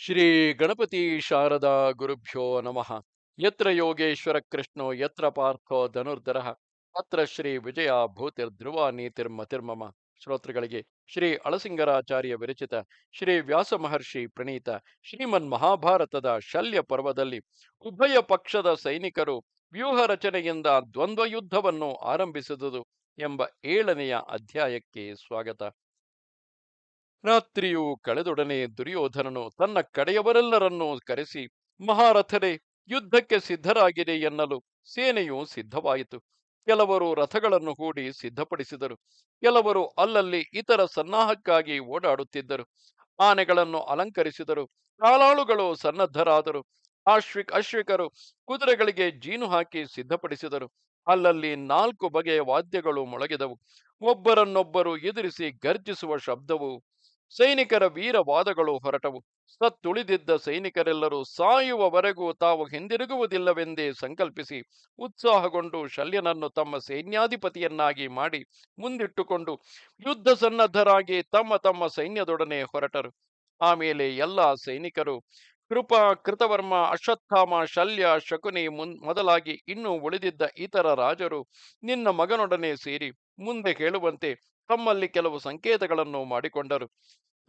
ಶ್ರೀ ಗಣಪತಿ ಶಾರದಾ ಗುರುಭ್ಯೋ ನಮಃ. ಯತ್ರ ಯೋಗೇಶ್ವರ ಕೃಷ್ಣೋ, ಯತ್ರ ಪಾರ್ಥೋ ಧನುರ್ಧರ, ಅತ್ರ ಶ್ರೀ ವಿಜಯ ಭೂತಿರ್ಧ್ರುವ ನೀತಿರ್ಮತಿರ್ಮಮ ಶ್ರೋತೃಗಳಿಗೆ ಶ್ರೀ ಅಳಸಿಂಗರಾಚಾರ್ಯ ವಿರಚಿತ ಶ್ರೀ ವ್ಯಾಸ ಮಹರ್ಷಿ ಪ್ರಣೀತ ಶ್ರೀಮನ್ ಮಹಾಭಾರತದ ಶಲ್ಯ ಪರ್ವದಲ್ಲಿ ಉಭಯ ಪಕ್ಷದ ಸೈನಿಕರು ವ್ಯೂಹ ರಚನೆಯಿಂದ ದ್ವಂದ್ವ ಯುದ್ಧವನ್ನು ಆರಂಭಿಸಿದುದು ಎಂಬ ಏಳನೆಯ ಅಧ್ಯಾಯಕ್ಕೆ ಸ್ವಾಗತ. ರಾತ್ರಿಯು ಕಳೆದೊಡನೆ ದುರ್ಯೋಧನನು ತನ್ನ ಕಡೆಯವರೆಲ್ಲರನ್ನೂ ಕರೆಸಿ ಮಹಾರಥರೇ ಯುದ್ಧಕ್ಕೆ ಸಿದ್ಧರಾಗಿದೆ ಎನ್ನಲು ಸೇನೆಯು ಸಿದ್ಧವಾಯಿತು. ಕೆಲವರು ರಥಗಳನ್ನು ಹೂಡಿ ಸಿದ್ಧಪಡಿಸಿದರು, ಕೆಲವರು ಅಲ್ಲಲ್ಲಿ ಇತರ ಸನ್ನಾಹಕ್ಕಾಗಿ ಓಡಾಡುತ್ತಿದ್ದರು, ಆನೆಗಳನ್ನು ಅಲಂಕರಿಸಿದರು, ಕಾಲಾಳುಗಳು ಸನ್ನದ್ಧರಾದರು, ಆಶ್ವಿಕ್ ಅಶ್ವಿಕರು ಕುದುರೆಗಳಿಗೆ ಜೀನು ಹಾಕಿ ಸಿದ್ಧಪಡಿಸಿದರು. ಅಲ್ಲಲ್ಲಿ ನಾಲ್ಕು ಬಗೆಯ ವಾದ್ಯಗಳು ಮೊಳಗಿದವು, ಒಬ್ಬರನ್ನೊಬ್ಬರು ಎದುರಿಸಿ ಗರ್ಜಿಸುವ ಶಬ್ದವು ಸೈನಿಕರ ವೀರವಾದಗಳು ಹೊರಟವು. ಸತ್ತುಳಿದಿದ್ದ ಸೈನಿಕರೆಲ್ಲರೂ ಸಾಯುವವರೆಗೂ ತಾವು ಹಿಂದಿರುಗುವುದಿಲ್ಲವೆಂದೇ ಸಂಕಲ್ಪಿಸಿ, ಉತ್ಸಾಹಗೊಂಡು ಶಲ್ಯನನ್ನು ತಮ್ಮ ಸೈನ್ಯಾಧಿಪತಿಯನ್ನಾಗಿ ಮಾಡಿ ಮುಂದಿಟ್ಟುಕೊಂಡು ಯುದ್ಧ ಸನ್ನದ್ಧರಾಗಿ ತಮ್ಮ ತಮ್ಮ ಸೈನ್ಯದೊಡನೆ ಹೊರಟರು. ಆಮೇಲೆ ಎಲ್ಲ ಸೈನಿಕರು ಕೃಪಾ, ಕೃತವರ್ಮ, ಅಶ್ವತ್ಥಾಮ, ಶಲ್ಯ, ಶಕುನಿ ಮುನ್, ಮೊದಲಾಗಿ ಇನ್ನೂ ಉಳಿದಿದ್ದ ಇತರ ರಾಜರು ನಿನ್ನ ಮಗನೊಡನೆ ಸೇರಿ ಮುಂದೆ ಹೇಳುವಂತೆ ತಮ್ಮಲ್ಲಿ ಕೆಲವು ಸಂಕೇತಗಳನ್ನು ಮಾಡಿಕೊಂಡರು.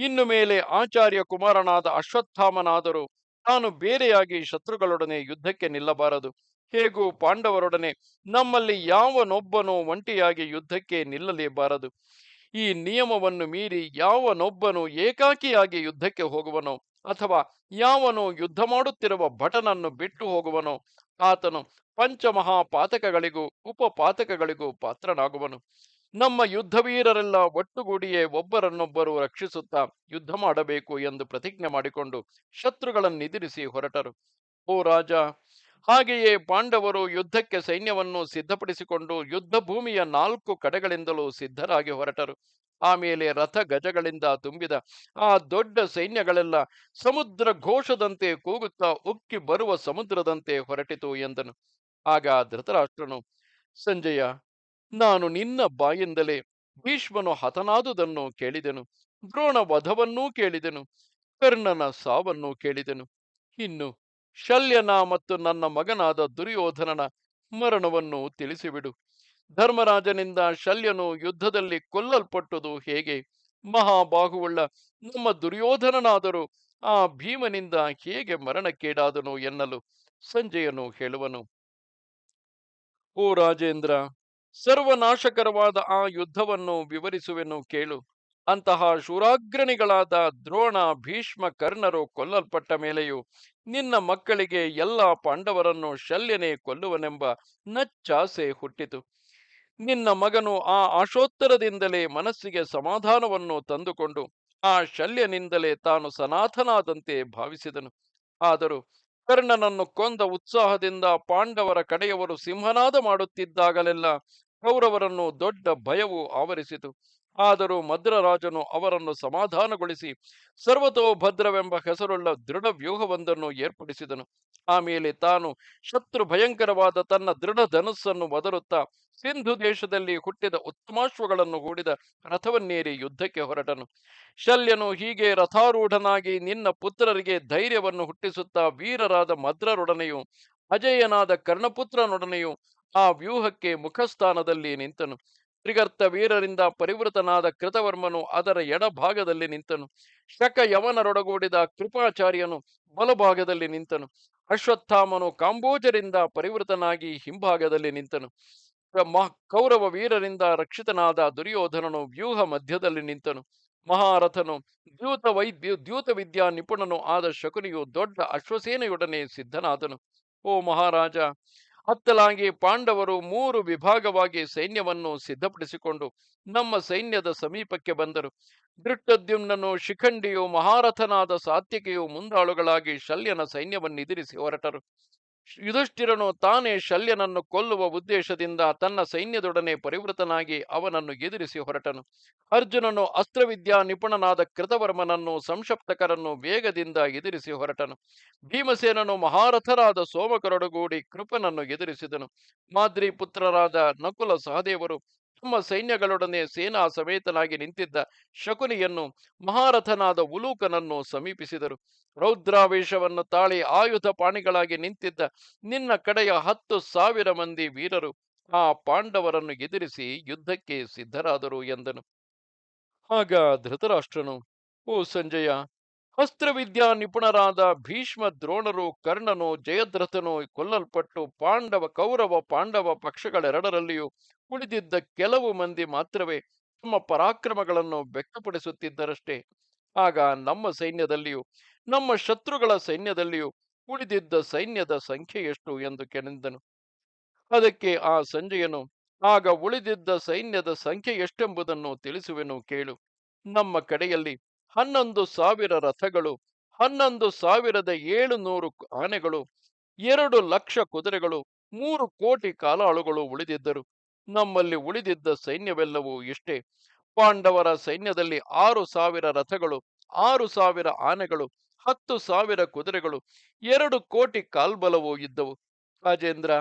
ಇನ್ನು ಮೇಲೆ ಆಚಾರ್ಯ ಕುಮಾರನಾದ ಅಶ್ವತ್ಥಾಮನಾದರೂ ತಾನು ಬೇರೆಯಾಗಿ ಶತ್ರುಗಳೊಡನೆ ಯುದ್ಧಕ್ಕೆ ನಿಲ್ಲಬಾರದು. ಹೇಗೂ ಪಾಂಡವರೊಡನೆ ನಮ್ಮಲ್ಲಿ ಯಾವನೊಬ್ಬನೂ ಒಂಟಿಯಾಗಿ ಯುದ್ಧಕ್ಕೆ ನಿಲ್ಲಲೇಬಾರದು ಈ ನಿಯಮವನ್ನು ಮೀರಿ ಯಾವನೊಬ್ಬನು ಏಕಾಕಿಯಾಗಿ ಯುದ್ಧಕ್ಕೆ ಹೋಗುವನೋ ಅಥವಾ ಯಾವನು ಯುದ್ಧ ಮಾಡುತ್ತಿರುವ ಭಟನನ್ನು ಬಿಟ್ಟು ಹೋಗುವನೋ ಆತನು ಪಂಚಮಹಾಪಾತಕಗಳಿಗೂ ಉಪಪಾತಕಗಳಿಗೂ ಪಾತ್ರನಾಗುವನು. ನಮ್ಮ ಯುದ್ಧವೀರರೆಲ್ಲ ಒಟ್ಟುಗೂಡಿಯೇ ಒಬ್ಬರನ್ನೊಬ್ಬರು ರಕ್ಷಿಸುತ್ತಾ ಯುದ್ಧ ಮಾಡಬೇಕು ಎಂದು ಪ್ರತಿಜ್ಞೆ ಮಾಡಿಕೊಂಡು ಶತ್ರುಗಳನ್ನೆದಿರಿಸಿ ಹೊರಟರು. ಓ ರಾಜ, ಹಾಗೆಯೇ ಪಾಂಡವರು ಯುದ್ಧಕ್ಕೆ ಸೈನ್ಯವನ್ನು ಸಿದ್ಧಪಡಿಸಿಕೊಂಡು ಯುದ್ಧ ಭೂಮಿಯ ನಾಲ್ಕು ಕಡೆಗಳಿಂದಲೂ ಸಿದ್ಧರಾಗಿ ಹೊರಟರು. ಆಮೇಲೆ ರಥ ಗಜಗಳಿಂದ ತುಂಬಿದ ಆ ದೊಡ್ಡ ಸೈನ್ಯಗಳೆಲ್ಲ ಸಮುದ್ರ ಘೋಷದಂತೆ ಕೂಗುತ್ತಾ ಉಕ್ಕಿ ಬರುವ ಸಮುದ್ರದಂತೆ ಹೊರಟಿತು ಎಂದನು. ಆಗ ಧೃತರಾಷ್ಟ್ರನು, ಸಂಜಯ ನಾನು ನಿನ್ನ ಬಾಯಿಂದಲೇ ಭೀಷ್ಮನು ಹತನಾದುದನ್ನು ಕೇಳಿದೆನು. ದ್ರೋಣ ವಧವನ್ನೂ ಕೇಳಿದೆನು. ಕರ್ಣನ ಸಾವನ್ನೂ ಕೇಳಿದೆನು. ಇನ್ನು ಶಲ್ಯನ ಮತ್ತು ನನ್ನ ಮಗನಾದ ದುರ್ಯೋಧನನ ಮರಣವನ್ನು ತಿಳಿಸಿಬಿಡು. ಧರ್ಮರಾಜನಿಂದ ಶಲ್ಯನು ಯುದ್ಧದಲ್ಲಿ ಕೊಲ್ಲಲ್ಪಟ್ಟುದು ಹೇಗೆ? ಮಹಾಬಾಹುವುಳ್ಳ ನಮ್ಮ ದುರ್ಯೋಧನನಾದರೂ ಆ ಭೀಮನಿಂದ ಹೇಗೆ ಮರಣಕ್ಕೀಡಾದನು ಎನ್ನಲು ಸಂಜೆಯನು ಹೇಳುವನು. ಓ ರಾಜೇಂದ್ರ ಸರ್ವನಾಶಕರವಾದ ಆ ಯುದ್ಧವನ್ನು ವಿವರಿಸುವೆನು ಕೇಳು. ಅಂತಹ ಶೂರಾಗ್ರಣಿಗಳಾದ ದ್ರೋಣ, ಭೀಷ್ಮ, ಕರ್ಣರು ಕೊಲ್ಲಲ್ಪಟ್ಟ ಮೇಲೆಯೂ ನಿನ್ನ ಮಕ್ಕಳಿಗೆ ಎಲ್ಲ ಪಾಂಡವರನ್ನು ಶಲ್ಯನೇ ಕೊಲ್ಲುವನೆಂಬ ನಚ್ಚಾಸೆ ಹುಟ್ಟಿತು. ನಿನ್ನ ಮಗನು ಆ ಆಶೋತ್ತರದಿಂದಲೇ ಮನಸ್ಸಿಗೆ ಸಮಾಧಾನವನ್ನು ತಂದುಕೊಂಡು ಆ ಶಲ್ಯನಿಂದಲೇ ತಾನು ಸನಾಥನಾದಂತೆ ಭಾವಿಸಿದನು. ಆದರೂ ಕರ್ಣನನ್ನು ಕೊಂದ ಉತ್ಸಾಹದಿಂದ ಪಾಂಡವರ ಕಡೆಯವರು ಸಿಂಹನಾದ ಮಾಡುತ್ತಿದ್ದಾಗಲೆಲ್ಲ ಕೌರವರನ್ನು ದೊಡ್ಡ ಭಯವು ಆವರಿಸಿತು. ಆದರೂ ಮದ್ರರಾಜನು ಅವರನ್ನು ಸಮಾಧಾನಗೊಳಿಸಿ ಸರ್ವತೋಭದ್ರವೆಂಬ ಹೆಸರುಳ್ಳ ದೃಢ ವ್ಯೂಹವೊಂದನ್ನು ಏರ್ಪಡಿಸಿದನು. ಆಮೇಲೆ ತಾನು ಶತ್ರು ಭಯಂಕರವಾದ ತನ್ನ ದೃಢ ಧನಸ್ಸನ್ನು ಒದರುತ್ತಾ ಸಿಂಧು ದೇಶದಲ್ಲಿ ಹುಟ್ಟಿದ ಉತ್ತಮಾಶ್ವಗಳನ್ನು ಹೂಡಿದ ರಥವನ್ನೇರಿ ಯುದ್ಧಕ್ಕೆ ಹೊರಟನು. ಶಲ್ಯನು ಹೀಗೆ ರಥಾರೂಢನಾಗಿ ನಿನ್ನ ಪುತ್ರರಿಗೆ ಧೈರ್ಯವನ್ನು ಹುಟ್ಟಿಸುತ್ತಾ ವೀರರಾದ ಮದ್ರರೊಡನೆಯೂ ಅಜೇಯನಾದ ಕರ್ಣಪುತ್ರನೊಡನೆಯೂ ಆ ವ್ಯೂಹಕ್ಕೆ ಮುಖಸ್ಥಾನದಲ್ಲಿ ನಿಂತನು. ತ್ರಿಗರ್ತ ವೀರರಿಂದ ಪರಿವೃತನಾದ ಕೃತವರ್ಮನು ಅದರ ಎಡಭಾಗದಲ್ಲಿ ನಿಂತನು. ಶಕ ಯವನರೊಡಗೂಡಿದ ಕೃಪಾಚಾರ್ಯನು ಬಲಭಾಗದಲ್ಲಿ ನಿಂತನು. ಅಶ್ವತ್ಥಾಮನು ಕಾಂಬೋಜರಿಂದ ಪರಿವೃತನಾಗಿ ಹಿಂಭಾಗದಲ್ಲಿ ನಿಂತನು. ಕೌರವ ವೀರರಿಂದ ರಕ್ಷಿತನಾದ ದುರ್ಯೋಧನನು ವ್ಯೂಹ ಮಧ್ಯದಲ್ಲಿ ನಿಂತನು. ಮಹಾರಥನು ದ್ಯೂತ ವೈದ್ಯ, ದ್ಯೂತ ವಿದ್ಯಾ ನಿಪುಣನು ಆದ ಶಕುನಿಯು ದೊಡ್ಡ ಅಶ್ವಸೇನೆಯೊಡನೆ ಸಿದ್ಧನಾದನು. ಓ ಮಹಾರಾಜ ಹತ್ತಲಾಗಿ ಪಾಂಡವರು ಮೂರು ವಿಭಾಗವಾಗಿ ಸೈನ್ಯವನ್ನು ಸಿದ್ಧಪಡಿಸಿಕೊಂಡು ನಮ್ಮ ಸೈನ್ಯದ ಸಮೀಪಕ್ಕೆ ಬಂದರು. ದೃಷ್ಟದ್ಯುಮ್ನನು ಶಿಖಂಡಿಯು ಮಹಾರಥನಾದ ಸಾತ್ಯಕಿಯು ಮುಂದಾಳುಗಳಾಗಿ ಶಲ್ಯನ ಸೈನ್ಯವನ್ನು ಎದುರಿಸಿ ಹೊರಟರು. ಯುಧಿಷ್ಠಿರನು ತಾನೇ ಶಲ್ಯನನ್ನು ಕೊಲ್ಲುವ ಉದ್ದೇಶದಿಂದ ತನ್ನ ಸೈನ್ಯದೊಡನೆ ಪರಿವೃತನಾಗಿ ಅವನನ್ನು ಎದುರಿಸಿ ಹೊರಟನು. ಅರ್ಜುನನು ಅಸ್ತ್ರವಿದ್ಯಾ ನಿಪುಣನಾದ ಕೃತವರ್ಮನನ್ನು ಸಂಶಪ್ತಕರನ್ನು ವೇಗದಿಂದ ಎದುರಿಸಿ ಹೊರಟನು. ಭೀಮಸೇನನು ಮಹಾರಥರಾದ ಸೋಮಕರೊಡಗೂಡಿ ಕೃಪನನ್ನು ಎದುರಿಸಿದನು. ಮಾದ್ರಿ ಪುತ್ರರಾದ ನಕುಲ ಸಹದೇವರು ತಮ್ಮ ಸೈನ್ಯಗಳೊಡನೆ ಸೇನಾ ಸಮೇತನಾಗಿ ನಿಂತಿದ್ದ ಶಕುನಿಯನ್ನು ಮಹಾರಥನಾದ ಉಲೂಕನನ್ನು ಸಮೀಪಿಸಿದರು. ರೌದ್ರಾವೇಶವನ್ನು ತಾಳಿ ಆಯುಧ ಪಾಣಿಗಳಾಗಿ ನಿಂತಿದ್ದ ನಿನ್ನ ಕಡೆಯ ಹತ್ತು ಸಾವಿರ ಮಂದಿ ವೀರರು ಆ ಪಾಂಡವರನ್ನು ಎದುರಿಸಿ ಯುದ್ಧಕ್ಕೆ ಸಿದ್ಧರಾದರು ಎಂದನು. ಆಗ ಧೃತರಾಷ್ಟ್ರನು, ಓ ಸಂಜಯ ಅಸ್ತ್ರವಿದ್ಯಾ ನಿಪುಣರಾದ ಭೀಷ್ಮ ದ್ರೋಣರು, ಕರ್ಣನು, ಜಯದ್ರಥನು ಕೊಲ್ಲಲ್ಪಟ್ಟು ಪಾಂಡವ, ಕೌರವ, ಪಾಂಡವ ಪಕ್ಷಗಳೆರಡರಲ್ಲಿಯೂ ಉಳಿದಿದ್ದ ಕೆಲವು ಮಂದಿ ಮಾತ್ರವೇ ತಮ್ಮ ಪರಾಕ್ರಮಗಳನ್ನು ವ್ಯಕ್ತಪಡಿಸುತ್ತಿದ್ದರಷ್ಟೇ. ಆಗ ನಮ್ಮ ಸೈನ್ಯದಲ್ಲಿಯೂ, ನಮ್ಮ ಶತ್ರುಗಳ ಸೈನ್ಯದಲ್ಲಿಯೂ ಉಳಿದಿದ್ದ ಸೈನ್ಯದ ಸಂಖ್ಯೆ ಎಷ್ಟು ಎಂದು ಕೆಣೆದನು ಅದಕ್ಕೆ ಆ ಸಂಜೆಯನು, ಆಗ ಉಳಿದಿದ್ದ ಸೈನ್ಯದ ಸಂಖ್ಯೆ ಎಷ್ಟೆಂಬುದನ್ನು ತಿಳಿಸುವೆನು ಕೇಳು. ನಮ್ಮ ಕಡೆಯಲ್ಲಿ ಹನ್ನೊಂದು ಸಾವಿರ ರಥಗಳು, ಹನ್ನೊಂದು ಸಾವಿರದ ಏಳುನೂರು ಆನೆಗಳು, ಎರಡು ಲಕ್ಷ ಕುದುರೆಗಳು, ಮೂರು ಕೋಟಿ ಕಾಲಾಳುಗಳು ಉಳಿದಿದ್ದರು. ನಮ್ಮಲ್ಲಿ ಉಳಿದಿದ್ದ ಸೈನ್ಯವೆಲ್ಲವೂ ಇಷ್ಟೇ. ಪಾಂಡವರ ಸೈನ್ಯದಲ್ಲಿ ಆರು ಸಾವಿರ ರಥಗಳು, ಆರು ಸಾವಿರ ಆನೆಗಳು, ಹತ್ತು ಸಾವಿರ ಕುದುರೆಗಳು, ಎರಡು ಕೋಟಿ ಕಾಲ್ಬಲವೂ ಇದ್ದವು. ರಾಜೇಂದ್ರ,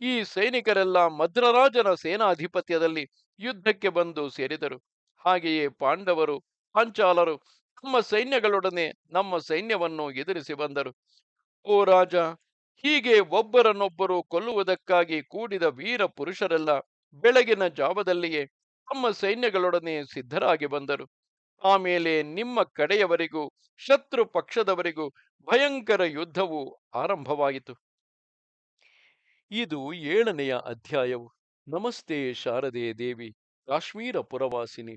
ಈ ಸೈನಿಕರೆಲ್ಲ ಮದ್ರರಾಜನ ಸೇನಾಧಿಪತ್ಯದಲ್ಲಿ ಯುದ್ಧಕ್ಕೆ ಬಂದು ಸೇರಿದರು. ಹಾಗೆಯೇ ಪಾಂಡವರು ಪಾಂಚಾಲರು ತಮ್ಮ ಸೈನ್ಯಗಳೊಡನೆ ನಮ್ಮ ಸೈನ್ಯವನ್ನು ಎದುರಿಸಿ ಬಂದರು. ಓ ರಾಜ, ಹೀಗೆ ಒಬ್ಬರನ್ನೊಬ್ಬರು ಕೊಲ್ಲುವುದಕ್ಕಾಗಿ ಕೂಡಿದ ವೀರ ಪುರುಷರೆಲ್ಲ ಬೆಳಗಿನ ಜಾವದಲ್ಲಿಯೇ ತಮ್ಮ ಸೈನ್ಯಗಳೊಡನೆ ಸಿದ್ಧರಾಗಿ ಬಂದರು. ಆಮೇಲೆ ನಿಮ್ಮ ಕಡೆಯವರಿಗೂ, ಶತ್ರು ಪಕ್ಷದವರಿಗೂ ಭಯಂಕರ ಯುದ್ಧವು ಆರಂಭವಾಯಿತು. ಇದು ಏಳನೆಯ ಅಧ್ಯಾಯವು. ನಮಸ್ತೆ ಶಾರದೆ ದೇವಿ, ಕಾಶ್ಮೀರ ಪುರವಾಸಿನಿ.